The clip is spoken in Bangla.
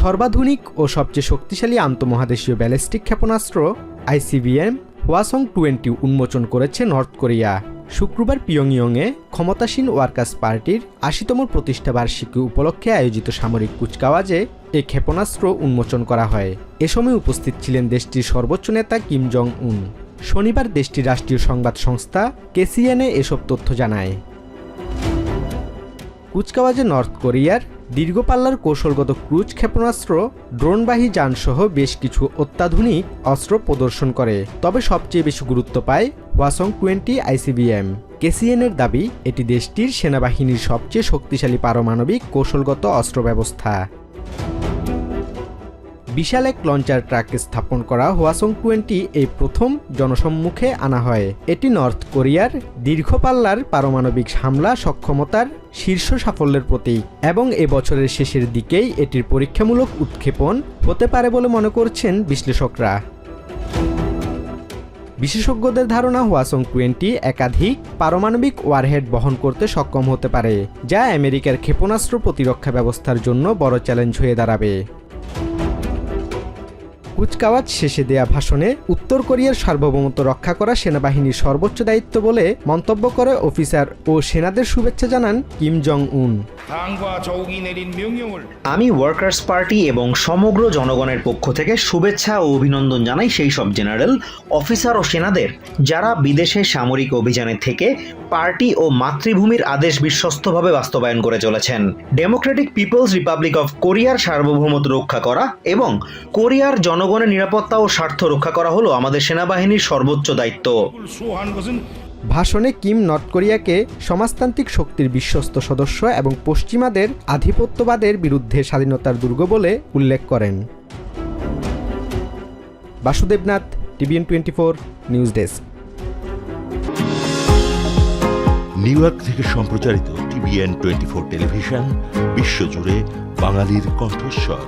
সর্বাধুনিক ও সবচেয়ে শক্তিশালী আন্তমহাদেশীয় ব্যালিস্টিক ক্ষেপণাস্ত্র আইসিবিএম ওয়াসং টোয়েন্টি উন্মোচন করেছে নর্থ কোরিয়া। শুক্রবার পিয়ংইয়ংয়ে ক্ষমতাসীন ওয়ার্কার্স পার্টির আশিতম প্রতিষ্ঠা বার্ষিকী উপলক্ষে আয়োজিত সামরিক কুচকাওয়াজে এই ক্ষেপণাস্ত্র উন্মোচন করা হয়। এ সময় উপস্থিত ছিলেন দেশটির সর্বোচ্চ নেতা কিম জং উন শনিবার দেশটির রাষ্ট্রীয় সংবাদ সংস্থা কেসিএনএ এসব তথ্য জানায়। কুচকাওয়াজে নর্থ কোরিয়ার দীর্ঘপাল্লার কৌশলগত ক্রুজ ক্ষেপণাস্ত্র, ড্রোনবাহী যানসহ বেশ কিছু অত্যাধুনিক অস্ত্র প্রদর্শন করে। তবে সবচেয়ে বেশি গুরুত্ব পায় ওয়াসং টোয়েন্টি আইসিবিএম কেসিএনের দাবি, এটি দেশটির সেনাবাহিনীর সবচেয়ে শক্তিশালী পারমাণবিক কৌশলগত অস্ত্র ব্যবস্থা। বিশাল এক লঞ্চার ট্রাক স্থাপন করা হোয়াসং টোয়েন্টি এই প্রথম জনসম্মুখে আনা হয়। এটি নর্থ কোরিয়ার দীর্ঘপাল্লার পারমাণবিক হামলা সক্ষমতার শীর্ষ সাফল্যের প্রতীক এবং এ বছরের শেষের দিকেই এটির পরীক্ষামূলক উৎক্ষেপণ হতে পারে বলে মনে করছেন বিশ্লেষকরা। বিশেষজ্ঞদের ধারণা হোয়াসং টোয়েন্টি একাধিক পারমাণবিক ওয়ারহেড বহন করতে সক্ষম হতে পারে, যা আমেরিকার ক্ষেপণাস্ত্র প্রতিরক্ষা ব্যবস্থার জন্য বড় চ্যালেঞ্জ হয়ে দাঁড়াবে। কুচকাওয়াজ শেষে দেয়া ভাষণে উত্তর কোরিয়ার সার্বভৌমত্ব রক্ষা করা সেনাবাহিনীর সর্বোচ্চ দায়িত্ব বলে মন্তব্য করে অফিসার ও সেনাদের শুভেচ্ছা জানান কিম জং উন আমি ওয়ার্কার্স পার্টি এবং সমগ্র জনগণের পক্ষ থেকে শুভেচ্ছা ও অভিনন্দন জানাই সেই সব জেনারেল অফিসার ও সেনাদের যারা বিদেশে সামরিক অভিযানে থেকে পার্টি ও মাতৃভূমির আদেশ বিশ্বস্তভাবে বাস্তবায়ন করে চলেছেন। ডেমোক্রেটিক পিপলস রিপাবলিক অফ কোরিয়ার সার্বভৌমত্ব রক্ষা করা এবং কোরিয়ার জনগণের নিরাপত্তা ও স্বার্থ রক্ষা করা হলো আমাদের সেনাবাহিনীর সর্বোচ্চ দায়িত্ব। ভাষণে কিম নর্থ কোরিয়াকে সমাজতান্ত্রিক শক্তির বিশ্বস্ত সদস্য এবং পশ্চিমাদের আধিপত্যবাদের বিরুদ্ধে স্বাধীনতার দুর্গ বলে উল্লেখ করেন। Basudebnath, TVN twenty four news desk. New York থেকে সম্প্রচারিত টিভিএন টোয়েন্টি ফোর টেলিভিশন, বিশ্বজুড়ে বাঙালির কণ্ঠস্বর।